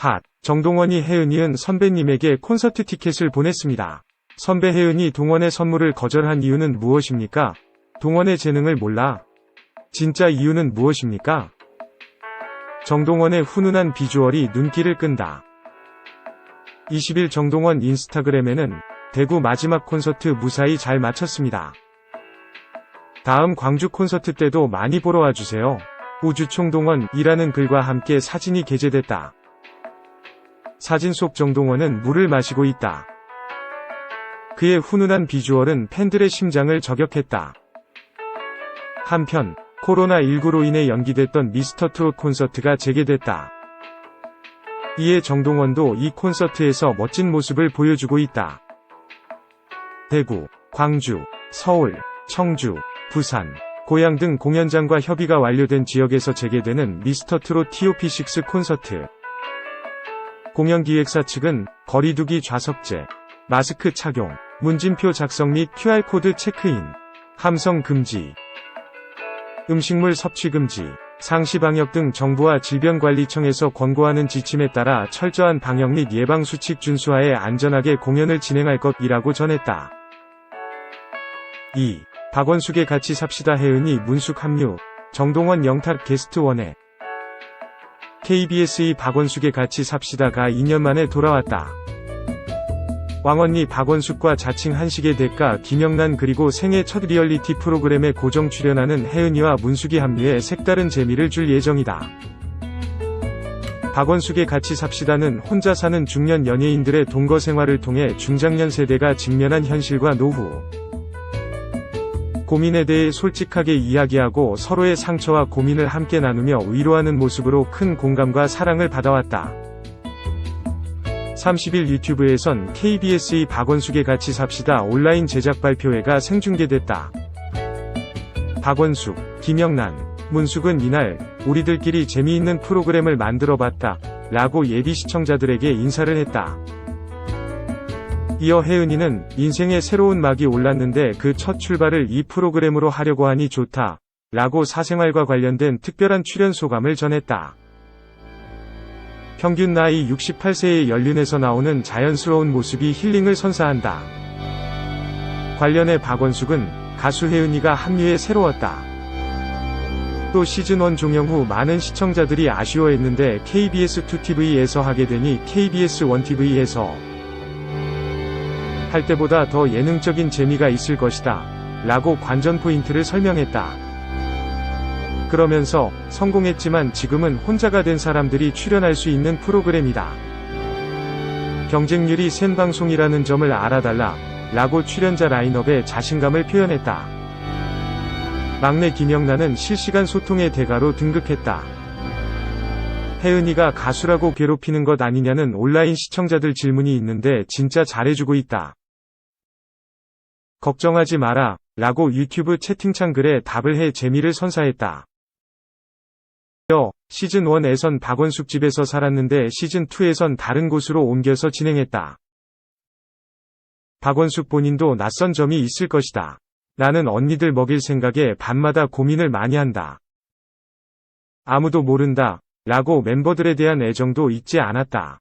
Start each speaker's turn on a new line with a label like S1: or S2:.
S1: 핫. 정동원이 혜은이은 선배님에게 콘서트 티켓을 보냈습니다. 선배 혜은이 동원의 선물을 거절한 이유는 무엇입니까? 동원의 재능을 몰라. 진짜 이유는 무엇입니까? 정동원의 훈훈한 비주얼이 눈길을 끈다. 20일 정동원 인스타그램에는 대구 마지막 콘서트 무사히 잘 마쳤습니다. 다음 광주 콘서트 때도 많이 보러 와주세요. 우주총동원이라는 글과 함께 사진이 게재됐다. 사진 속 정동원은 물을 마시고 있다. 그의 훈훈한 비주얼은 팬들의 심장을 저격했다. 한편, 코로나19로 인해 연기됐던 미스터 트롯 콘서트가 재개됐다. 이에 정동원도 이 콘서트에서 멋진 모습을 보여주고 있다. 대구, 광주, 서울, 청주, 부산, 고양 등 공연장과 협의가 완료된 지역에서 재개되는 미스터 트롯 TOP6 콘서트. 공연기획사 측은 거리두기 좌석제, 마스크 착용, 문진표 작성 및 QR코드 체크인, 함성 금지, 음식물 섭취 금지, 상시 방역 등 정부와 질병관리청에서 권고하는 지침에 따라 철저한 방역 및 예방 수칙 준수하에 안전하게 공연을 진행할 것이라고 전했다. 2. 박원숙의 같이 삽시다 혜은이 문숙 합류, 정동원 영탁 게스트 원회 KBS의 박원숙의 같이 삽시다가 2년 만에 돌아왔다. 왕언니 박원숙과 자칭 한식의 대가 김영란 그리고 생애 첫 리얼리티 프로그램에 고정 출연하는 혜은이와 문숙이 합류해 색다른 재미를 줄 예정이다. 박원숙의 같이 삽시다는 혼자 사는 중년 연예인들의 동거 생활을 통해 중장년 세대가 직면한 현실과 노후, 고민에 대해 솔직하게 이야기하고 서로의 상처와 고민을 함께 나누며 위로하는 모습으로 큰 공감과 사랑을 받아왔다. 30일 유튜브에선 KBS의 박원숙의 같이 삽시다 온라인 제작 발표회가 생중계됐다. 박원숙, 김영란, 문숙은 이날 우리들끼리 재미있는 프로그램을 만들어 봤다. 라고 예비 시청자들에게 인사를 했다. 이어 혜은이는 인생의 새로운 막이 올랐는데 그 첫 출발을 이 프로그램으로 하려고 하니 좋다. 라고 사생활과 관련된 특별한 출연 소감을 전했다. 평균 나이 68세의 연륜에서 나오는 자연스러운 모습이 힐링을 선사한다. 관련해 박원숙은 가수 혜은이가 합류해 새로웠다. 또 시즌1 종영 후 많은 시청자들이 아쉬워했는데 KBS2TV에서 하게 되니 KBS1TV에서 할 때보다 더 예능적인 재미가 있을 것이다. 라고 관전 포인트를 설명했다. 그러면서 성공했지만 지금은 혼자가 된 사람들이 출연할 수 있는 프로그램이다. 경쟁률이 센 방송이라는 점을 알아달라. 라고 출연자 라인업에 자신감을 표현했다. 막내 김영란은 실시간 소통의 대가로 등극했다. 혜은이가 가수라고 괴롭히는 것 아니냐는 온라인 시청자들 질문이 있는데 진짜 잘해주고 있다. 걱정하지 마라. 라고 유튜브 채팅창 글에 답을 해 재미를 선사했다. 이어 시즌1에선 박원숙 집에서 살았는데 시즌2에선 다른 곳으로 옮겨서 진행했다. 박원숙 본인도 낯선 점이 있을 것이다. 나는 언니들 먹일 생각에 밤마다 고민을 많이 한다. 아무도 모른다. 라고 멤버들에 대한 애정도 잊지 않았다.